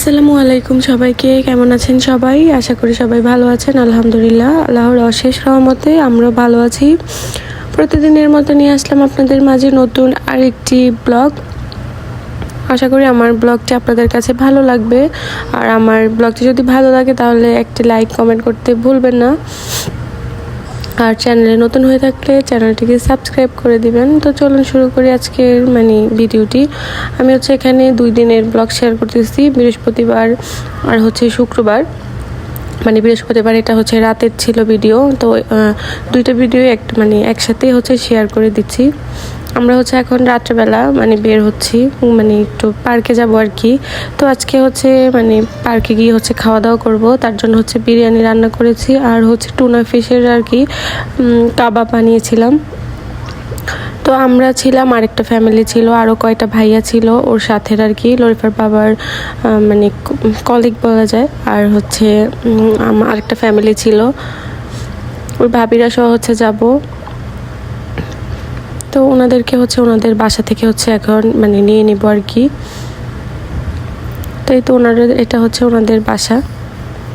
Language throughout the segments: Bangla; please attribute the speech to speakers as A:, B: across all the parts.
A: আসসালামু আলাইকুম সবাইকে, কেমন আছেন সবাই? আশা করি সবাই ভালো আছেন, আলহামদুলিল্লাহ। আল্লাহর অশেষ রহমতে আমরাও ভালো আছি। প্রতিদিনের মতো নিয়ে আসলাম আপনাদের মাঝে নতুন আরেকটি ব্লগ। আশা করি আমার ব্লগটি আপনাদের কাছে ভালো লাগবে। আর আমার ব্লগটি যদি ভালো লাগে তাহলে একটি লাইক, কমেন্ট করতে ভুলবেন না। আর চ্যানেলে নতুন হয়ে থাকলে চ্যানেলটিকে সাবস্ক্রাইব করে দিবেন। তো চলুন শুরু করি আজকের মানে ভিডিওটি। আমি হচ্ছে এখানে দুই দিনের ব্লগ শেয়ার করতেছি, বৃহস্পতিবার আর হচ্ছে শুক্রবার। মানে বৃহস্পতিবার এটা হচ্ছে রাতের ছিল ভিডিও, তো দুইটা ভিডিও একটা মানে একসাথেই হচ্ছে শেয়ার করে দিচ্ছি। আমরা হচ্ছে এখন রাত্রেবেলা মানে বের হচ্ছি মানে একটু পার্কে যাব আর কি। তো আজকে হচ্ছে মানে পার্কে গিয়ে হচ্ছে খাওয়া দাওয়া করব, তার জন্য হচ্ছে বিরিয়ানি রান্না করেছি আর হচ্ছে টুনা ফিশের আর কি কাবাব বানিয়েছিলাম। তো আমরা ছিলাম, আরেকটা ফ্যামিলি ছিল আরও কয়টা ভাইয়া ছিল, ওর সাথে আর কি, লরিফার বাবার মানে কলিগ বলা যায়, আর হচ্ছে আরেকটা ফ্যামিলি ছিল। ওর ভাবিরা সহ হচ্ছে যাব। তো ওনাদেরকে হচ্ছে, ওনাদের বাসা থেকে হচ্ছে এখন মানে নিয়ে নিব আর কি। তো এই তো ওনারা, এটা হচ্ছে ওনাদের বাসা।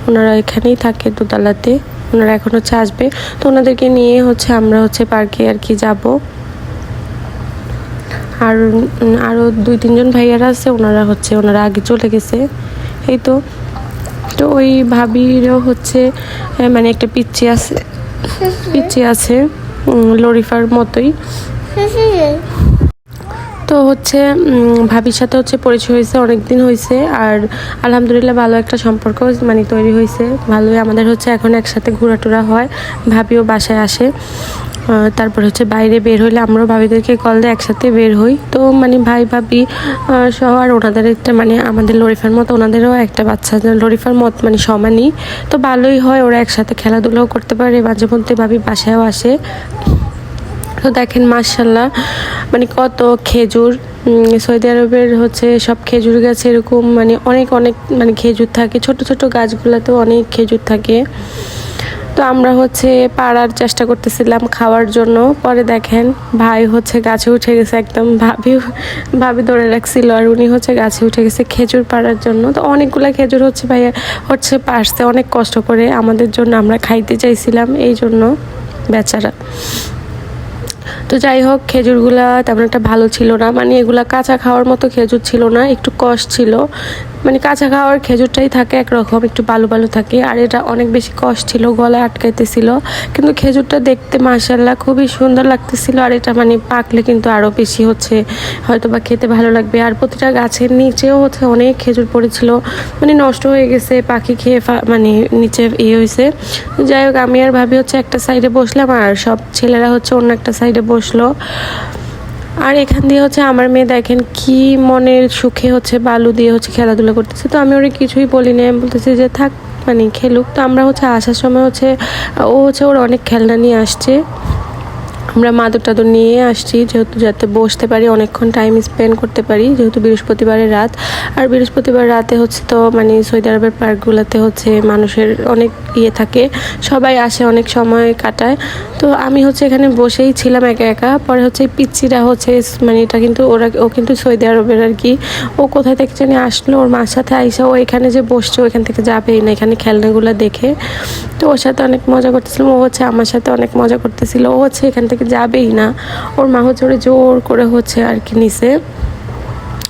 A: ওনারা এখানেই থাকে দোতলাতে। ওনারা এখন হচ্ছে আসবে। তো ওনাদেরকে নিয়ে হচ্ছে আমরা হচ্ছে পার্কে আর কি যাব। আর আরও দুই, তিনজন ভাইয়ারা আছে, ওনারা হচ্ছে, ওনারা আগে চলে গেছে। এই তো। তো ওই ভাবিরও হচ্ছে মানে একটা পিচ্ছি আছে পিচ্ছি আছে লরিফার মতোই। তো হচ্ছে ভাবির সাথে হচ্ছে পরিচয় হয়েছে অনেক দিন হয়েছে, আর আলহামদুলিল্লাহ ভালো একটা সম্পর্ক মানে তৈরি হয়েছে। ভালোই আমাদের হচ্ছে এখন একসাথে ঘোরাটোরা হয়, ভাবিও বাসায় আসে। তারপর হচ্ছে বাইরে বের হইলে আমরাও ভাবিদেরকে কল দিয়ে একসাথে বের হই। তো মানে ভাই, ভাবি সহ আর ওনাদের একটা মানে আমাদের লরিফার মতো, ওনাদেরও একটা বাচ্চা, লরিফার মত মানে সমানই। তো ভালোই হয়, ওরা একসাথে খেলাধুলাও করতে পারে মাঝে মধ্যে ভাবি বাসায়ও আসে। তো দেখেন মার্শাল্লাহ মানে কত খেজুর সৌদি আরবের হচ্ছে সব খেজুর গাছ এরকম মানে অনেক অনেক মানে খেজুর থাকে। ছোট ছোট গাছগুলোতেও অনেক খেজুর থাকে। তো আমরা হচ্ছে পাড়ার চেষ্টা করতেছিলাম খাওয়ার জন্য। পরে দেখেন ভাই হচ্ছে গাছে উঠে গেছে একদম, ভাবি ভাবি ধরে রাখছিল আর উনি হচ্ছে গাছে উঠে গেছে খেজুর পাড়ার জন্য। তো অনেকগুলো খেজুর হচ্ছে ভাইয়া, হচ্ছে পারছে অনেক কষ্ট করে আমাদের জন্য আমরা খাইতে চাইছিলাম, এই জন্য বেচারা। তো যাই হোক, খেজুরগুলা তেমন একটা ভালো ছিল না। মানে এগুলা কাঁচা খাওয়ার মতো খেজুর ছিল না, একটু কষ ছিল। মানে কাঁচা খাওয়ার খেজুরটাই থাকে, একরকম, একটু বালু বালু থাকে। আর এটা অনেক বেশি কষ্ট ছিল, গলায় আটকাইতেছিল। কিন্তু খেজুরটা দেখতে মাসাল্লাহ খুবই সুন্দর লাগতেছিল। আর এটা মানে পাকলে কিন্তু আরও বেশি হচ্ছে হয়তো বা খেতে ভালো লাগবে। আর প্রতিটা গাছের নিচেও হচ্ছে অনেক খেজুর পড়েছিল। মানে নষ্ট হয়ে গেছে, পাখি খেয়ে মানে নিচে ইয়ে হয়েছে যাই হোক, আমি আর ভাবি হচ্ছে একটা সাইডে বসলাম। আর সব ছেলেরা হচ্ছে অন্য একটা সাইডে বসল। আর এখান দিয়ে হচ্ছে আমার মেয়ে দেখেন কি মনের সুখে হচ্ছে বালু দিয়ে হচ্ছে খেলাধুলা করতেছে। তো আমি ওরে কিছুই বলি না আমি বলতেছি যে থাক মানে খেলুক। তো আমরা হচ্ছে আসার সময় হচ্ছে, ও হচ্ছে ওর অনেক খেলনা নিয়ে আসছে। আমরা মাদুর টাদুর নিয়ে আসছি, যেহেতু যাতে বসতে পারি, অনেকক্ষণ টাইম স্পেন্ড করতে পারি, যেহেতু বৃহস্পতিবারের রাত। আর বৃহস্পতিবার রাতে হচ্ছে তো মানে সৌদি আরবের পার্কগুলোতে হচ্ছে মানুষের অনেক ইয়ে থাকে, সবাই আসে, অনেক সময় কাটায়। তো আমি হচ্ছে এখানে বসেই ছিলাম একা একা, পরে হচ্ছে পিচ্চিরা হচ্ছে মানে এটা কিন্তু ওরা, ও কিন্তু সৌদি আরবের আর কি। ও কোথায় থেকে জানি আসলো, ওর মার সাথে আইসা ও এখানে যে বসছে, ওইখান থেকে যাবেই না, এখানে খেলনাগুলো দেখে। তো ওর সাথে অনেক মজা করতেছিলাম, ও হচ্ছে আমার সাথে অনেক মজা করতেছিল, ও হচ্ছে এখান থেকে যাবেই না। ওর মা হচ্ছে জোর করে হচ্ছে আর কি নিছে।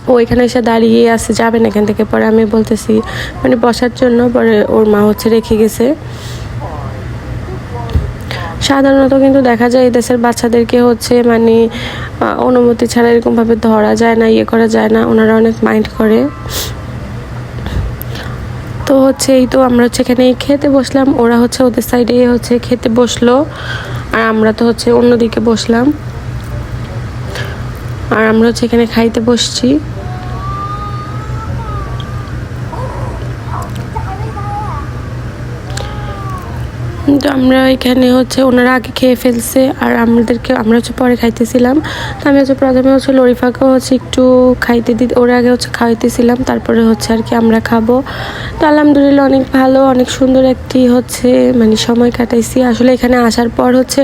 A: ও এখানে এসে দাঁড়িয়ে আছে যাবেন এখান থেকে। পরে আমি বলতেছি মানে বসার জন্য পরে ওর মা হচ্ছে রেখে গেছে। সাধারণত কিন্তু দেখা যায় দেশের বাচ্চাদেরকে হচ্ছে মানে অনুমতি ছাড়া এরকমভাবে ধরা যায় না ইয়ে করা যায় না। ওনারা অনেক মাইন্ড করে। তো হচ্ছে এই তো আমরা হচ্ছে এখানে খেতে বসলাম। ওরা হচ্ছে ওদের সাইডে হচ্ছে খেতে বসল। আর আমরা তো হচ্ছে অন্যদিকে বসলাম। আর আমরা হচ্ছে এখানে খাইতে বসছি। তো আমরা এখানে হচ্ছে ওনারা আগে খেয়ে ফেলছে, আর আমাদেরকে, আমরা হচ্ছে পরে খাইতেছিলাম। তো আমি হচ্ছে প্রথমে হচ্ছে লরিফাকেও হচ্ছে একটু খাইতে দিতে, ওরা আগে হচ্ছে খাওয়াইতেছিলাম, তারপরে হচ্ছে আর কি আমরা খাব। তো আলহামদুলিল্লাহ অনেক ভালো, অনেক সুন্দর একটি হচ্ছে মানে সময় কাটাইছি। আসলে এখানে আসার পর হচ্ছে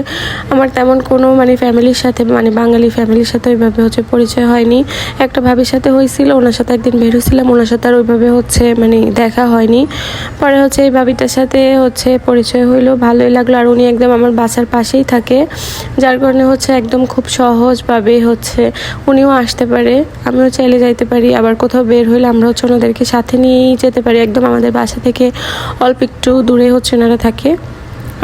A: আমার তেমন কোনো মানে ফ্যামিলির সাথে মানে বাঙালি ফ্যামিলির সাথে ওইভাবে হচ্ছে পরিচয় হয়নি। একটা ভাবির সাথে হয়েছিল, ওনার সাথে একদিন বের হয়েছিলাম, ওনার সাথে আর ওইভাবে হচ্ছে মানে দেখা হয়নি। পরে হচ্ছে এই ভাবিটার সাথে হচ্ছে পরিচয় হইল ভালোই লাগল। আর উনি একদম আমার বাসার পাশেই থাকে, যার কারণে হচ্ছে একদম খুব সহজভাবে হচ্ছে উনিও আসতে পারে, আমিও চাইলে যাইতে পারি। আবার কোথাও বের হইলে আমরা হচ্ছে ওনাদেরকে সাথে নিয়েই যেতে পারি। একদম আমাদের বাসা থেকে অল্প একটু দূরে হচ্ছে ওনারা থাকে।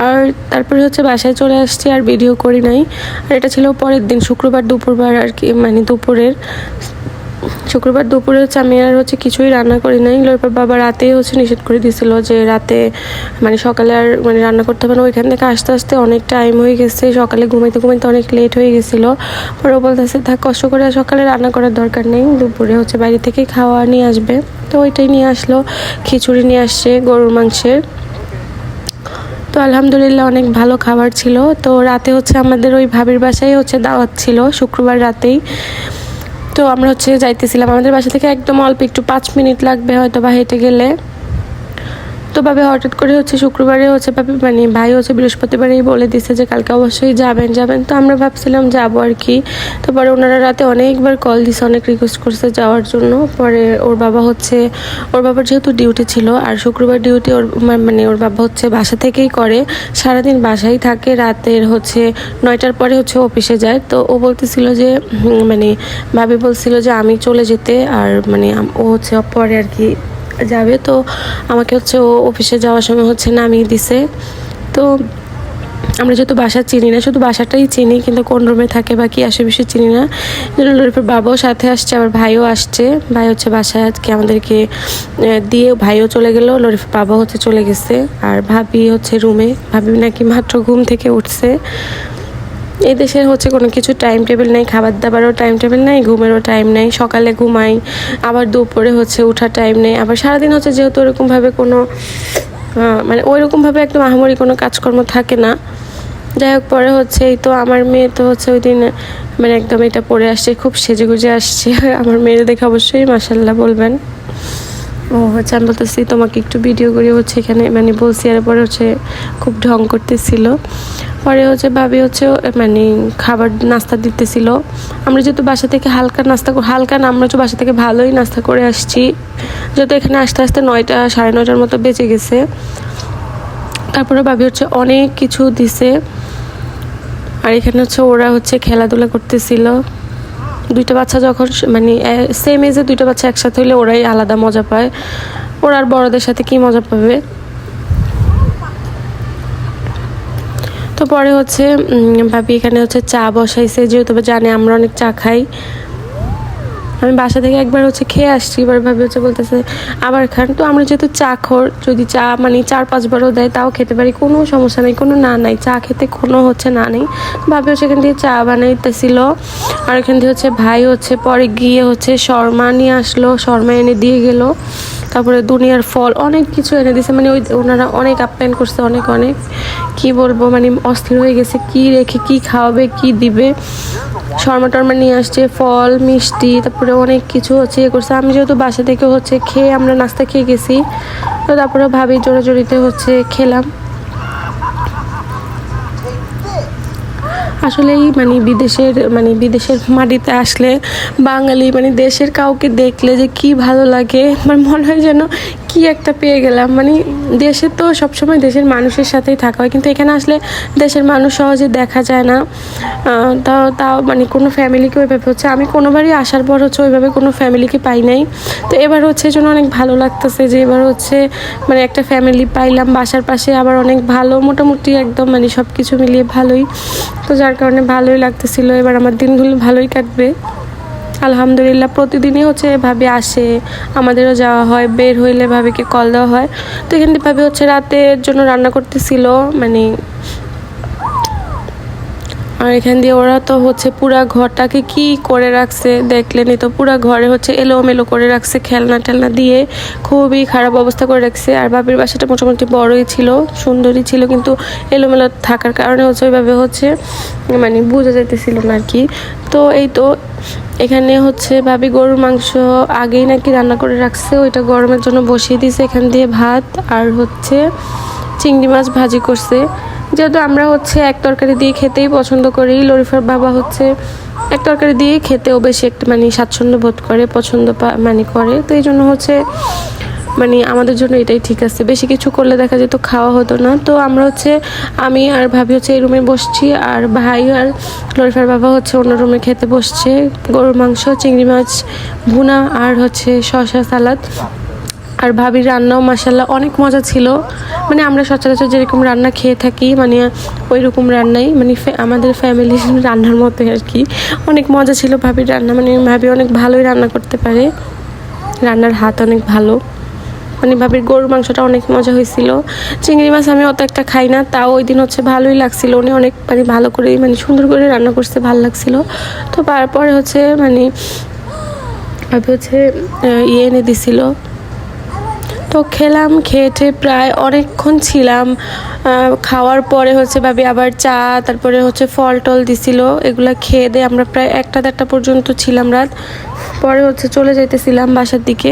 A: আর তারপরে হচ্ছে বাসায় চলে আসছি, আর ভিডিও করি নাই। আর এটা ছিল পরের দিন, শুক্রবার দুপুরবার আর কি মানে দুপুরের। শুক্রবার দুপুরে হচ্ছে আমি আর হচ্ছে কিছুই রান্না করি নাই। এরপর বাবা রাতেই হচ্ছে নিষেধ করে দিয়েছিল যে রাতে মানে সকালে আর মানে রান্না করতে হবে না। ওইখান থেকে আসতে আসতে অনেক টাইম হয়ে গেছে। সকালে ঘুমাইতে ঘুমাইতে অনেক লেট হয়ে গেছিল। পরে বলতেছে, থাক, কষ্ট করে সকালে রান্না করার দরকার নেই। দুপুরে হচ্ছে বাড়ি থেকেই খাওয়া নিয়ে আসবে। তো ওইটাই নিয়ে আসলো। খিচুড়ি নিয়ে আসছে গরুর মাংসের। তো আলহামদুলিল্লাহ অনেক ভালো খাবার ছিল। তো রাতে হচ্ছে আমাদের ওই ভাবির বাসায় হচ্ছে দাওয়াত ছিল। শুক্রবার রাতেই। তো আমরা হচ্ছে যাইতেছিলাম। আমাদের বাসা থেকে একদম অল্প একটু পাঁচ মিনিট লাগবে হয়তো বা হেঁটে গেলে। তো ভাবে হঠাৎ করে হচ্ছে শুক্রবারে হচ্ছে ভাবি মানে ভাই হচ্ছে বৃহস্পতিবারেই বলে দিছে যে কালকে অবশ্যই যাবেন যাবেন। তো আমরা ভাবছিলাম যাব আর কি। তো পরে ওনারা রাতে অনেকবার কল দিছে, অনেক রিকোয়েস্ট করছে যাওয়ার জন্য। পরে ওর বাবা হচ্ছে, ওর বাবার যেহেতু ডিউটি ছিল, আর শুক্রবার ডিউটি ওর মানে ওর বাবা হচ্ছে বাসা থেকেই করে, সারাদিন বাসায় থাকে। রাতের হচ্ছে নয়টার পরে হচ্ছে অফিসে যায়। তো ও বলতেছিল যে মানে ভাবি বলছিল যে আমি চলে যেতে, আর মানে ও হচ্ছে পরে আর কি যাবে, তো আমাকে হচ্ছে ও অফিসে যাওয়ার সময় হচ্ছে নামিয়ে দিছে। তো আমরা যেহেতু বাসা চিনি না, শুধু বাসাটাই চিনি, কিন্তু কোন রুমে থাকে বা কি বেশি চিনি না। লরিফের বাবাও সাথে আসছে, আবার ভাইও আসছে। ভাই হচ্ছে বাসায় আজকে আমাদেরকে দিয়ে ভাইও চলে গেল লরিফের বাবা হচ্ছে চলে গেছে। আর ভাবি হচ্ছে রুমে ভাবি নাকি মাত্র ঘুম থেকে উঠছে। এই দেশে হচ্ছে কোনো কিছু টাইম টেবিল নেই, খাবার দাবারও টাইম টেবিল নেই, ঘুমেরও টাইম নেই, সকালে ঘুমাই, আবার দুপুরে হচ্ছে ওঠার টাইম নেই, আবার সারাদিন হচ্ছে যেহেতু ওরকমভাবে কোনো মানে ওইরকমভাবে একদম আহামরি কোনো কাজকর্ম থাকে না। যাই হোক, পরে হচ্ছে এই তো আমার মেয়ে তো হচ্ছে ওই দিন মানে একদম এটা পরে আসছে, খুব সেজে গুজে আসছে। আমার মেয়ের দেখে অবশ্যই মাসাল্লাহ বলবেন। ও হচ্ছে আমি বলতেছি, তোমাকে একটু ভিডিও করে, হচ্ছে এখানে মানে বলছি আর পরে হচ্ছে খুব ঢং করতেছিল। পরে হচ্ছে ভাবি হচ্ছে মানে খাবার নাস্তা দিতেছিল। আমরা যেহেতু বাসা থেকে হালকা নাস্তা হালকা না, আমরা হচ্ছে বাসা থেকে ভালোই নাস্তা করে আসছি। যেহেতু এখানে আসতে আসতে নয়টা, সাড়ে নয়টার মতো বেঁচে গেছে। তারপরে ভাবি হচ্ছে অনেক কিছু দিছে। আর এখানে হচ্ছে ওরা হচ্ছে খেলাধুলা করতেছিল। দুইটা বাচ্চা যখন মানে সেম এজে দুইটা বাচ্চা একসাথে হইলে ওরাই আলাদা মজা পায়। ওরা আর বড়দের সাথে কি মজা পাবে? তো পরে হচ্ছে ভাবি এখানে হচ্ছে চা বসাইছে, যেহেতু জানে আমরা অনেক চা খাই। আমি বাসা থেকে একবার হচ্ছে খেয়ে আসছি, এবার ভাবি হচ্ছে বলতেছে, আবার খান। তো আমরা যেহেতু চা খোর, যদি চা মানে চার পাঁচবারও দেয়, তাও খেতে পারি, কোনো সমস্যা নেই, কোনো না নাই, চা খেতে কোনো হচ্ছে না নেই। ভাবি এখান থেকে চা বানাইতেছিল, আর এখান থেকে হচ্ছে ভাই হচ্ছে পরে গিয়ে হচ্ছে শর্মা নিয়ে আসলো, শর্মা এনে দিয়ে গেল। তারপরে দুনিয়ার ফল, অনেক কিছু এনে দিছে। মানে ওই ওনারা অনেক আপ্যায়ন করছে, অনেক অনেক। কি বলব মানে অস্থির হয়ে গেছে, কি রেখে, কি খাওয়াবে, কি দিবে। শর্মা টর্মা নিয়ে আসছে, ফল, মিষ্টি, তারপরে অনেক কিছু হচ্ছে ইয়ে করছে। আমি যেহেতু বাসা থেকে হচ্ছে খেয়ে আমরা নাস্তা খেয়ে গেছি, তো তারপরে ভাবি জোরাজোরিতে হচ্ছে খেলাম। আসলেই মানে বিদেশের মানে বিদেশের মাটিতে আসলে বাঙালি মানে দেশের কাউকে দেখলে যে কি ভালো লাগে, আমার মনে হয় যেন কি একটা পেয়ে গেলাম। মানে দেশে তো সবসময় দেশের মানুষের সাথেই থাকা হয়, কিন্তু এখানে আসলে দেশের মানুষ সহজে দেখা যায় না। তাও তাও মানে কোনো ফ্যামিলিকে ওইভাবে হচ্ছে, আমি কোনোবারই আসার পর হচ্ছে ওইভাবে কোনো ফ্যামিলিকে পাই নাই। তো এবার হচ্ছে জন্য অনেক ভালো লাগতেছে যে এবার হচ্ছে মানে একটা ফ্যামিলি পাইলাম, বাসার পাশে আবার অনেক ভালো, মোটামুটি একদম মানে সব কিছু মিলিয়ে ভালোই। তো যার কারণে ভালোই লাগতেছিল। এবার আমার দিনগুলো ভালোই কাটবে। আলহামদুলিল্লাহ প্রতিদিনই হচ্ছে এভাবে আসে, আমাদেরও যাওয়া হয়, বের হইলে ভাবিকে কল দেওয়া হয়। তো এখানে ভাবি হচ্ছে রাতের জন্য রান্না করতেছিল মানে আর এখান দিয়ে ওরা তো হচ্ছে পুরা ঘরটাকে কি করে রাখছে দেখলেনই তো, পুরা ঘরে হচ্ছে এলোমেলো করে রাখছে, খেলনা টেলনা দিয়ে খুবই খারাপ অবস্থা করে রাখছে। আর বাবির বাসাটা মোটামুটি বড়ই ছিল, সুন্দরই ছিল, কিন্তু এলোমেলো থাকার কারণে হচ্ছে ওইভাবে হচ্ছে মানে বোঝা যাইতেছিল না আর কি। তো এই তো এখানে হচ্ছে ভাবি গরুর মাংস আগেই নাকি রান্না করে রাখছে, ওইটা গরমের জন্য বসিয়ে দিয়েছে এখান দিয়ে ভাত আর হচ্ছে চিংড়ি মাছ ভাজি করছে। যেহেতু আমরা হচ্ছে এক তরকারি দিয়ে খেতেই পছন্দ করি, লরিফার বাবা হচ্ছে এক তরকারি দিয়ে খেতেও বেশি একটা মানে স্বাচ্ছন্দ্য বোধ করে, পছন্দ মানে করে। তো এই জন্য হচ্ছে মানে আমাদের জন্য এটাই ঠিক আছে। বেশি কিছু করলে দেখা যেত খাওয়া হতো না। তো আমরা হচ্ছে, আমি আর ভাবি হচ্ছে এই রুমে বসছি, আর ভাই আর লরিফার বাবা হচ্ছে অন্য রুমে খেতে বসছে। গরুর মাংস, চিংড়ি মাছ, ভুনা, আর হচ্ছে শসা, সালাদ। আর ভাবির রান্নাও মাসাল্লাহ অনেক মজা ছিল। মানে আমরা সচরাচর যেরকম রান্না খেয়ে থাকি মানে ওই রকম রান্নাই মানে আমাদের ফ্যামিলির রান্নার মতো আর কি। অনেক মজা ছিল ভাবির রান্না মানে ভাবি অনেক ভালোই রান্না করতে পারে। রান্নার হাত অনেক ভালো। মানে ভাবির গরুর মাংসটা অনেক মজা হয়েছিল। চিংড়ি মাছ আমি অত একটা খাই না, তাও ওই দিন হচ্ছে ভালোই লাগছিল। উনি অনেক মানে ভালো করে মানে সুন্দর করে রান্না করতে ভালো লাগছিল। তো তারপরে হচ্ছে মানে ভাবি হচ্ছে ইয়ে এনে দিছিল। তো খেলাম, খেয়েটে প্রায় অনেকক্ষণ ছিলাম। খাওয়ার পরে হচ্ছে ভাবি আবার চা, তারপরে হচ্ছে ফল টল দিছিল, এগুলো খেয়ে দিয়ে আমরা প্রায় একটা দেড়টা পর্যন্ত ছিলাম রাত। পরে হচ্ছে চলে যাইতেছিলাম বাসার দিকে।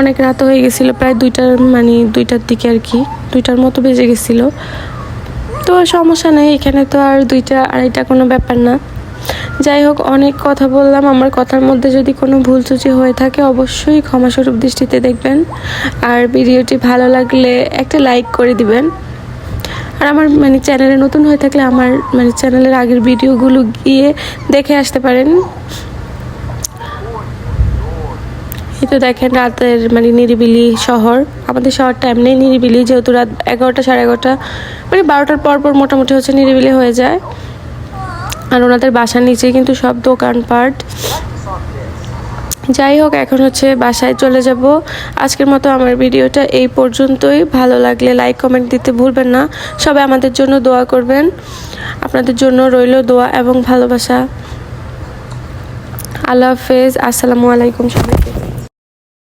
A: অনেক রাত হয়ে গেছিল, প্রায় দুইটার মানে দুইটার দিকে আর কি, দুইটার মতো বেজে গেছিল। তো সমস্যা নেই, এখানে তো আর দুইটা, আড়াইটা কোনো ব্যাপার না। যাই হোক, অনেক কথা বললাম। আমার কথার মধ্যে যদি কোনো ভুল ত্রুটি হয়ে থাকে, অবশ্যই ক্ষমাস্বরূপ দৃষ্টিতে দেখবেন। আর ভিডিওটি ভালো লাগলে একটা লাইক করে দিবেন। আর আমার মানে চ্যানেলে নতুন হয়ে থাকলে আমার মানে চ্যানেলের আগের ভিডিওগুলো গিয়ে দেখে আসতে পারেন। এই তো দেখেন, রাতের মানে নিরিবিলি শহর। আমাদের শহরটা এমনি নিরিবিলি। যেহেতু রাত এগারোটা, সাড়ে এগারোটা মানে বারোটার পর পর মোটামুটি হচ্ছে নিরিবিলি হয়ে যায়। আর ওনাদের বাসার নিচে কিন্তু সব দোকানপাট যাই হোক, এখন হচ্ছে বাসায় চলে যাব। আজকের মতো আমার ভিডিওটা এই পর্যন্তই। ভালো লাগলে লাইক কমেন্ট দিতে ভুলবেন না। সবাই আমাদের জন্য দোয়া করবেন। আপনাদের জন্য রইল দোয়া এবং ভালোবাসা। আল্লাহ হাফেজ। আসসালামু আলাইকুম সবাইকে।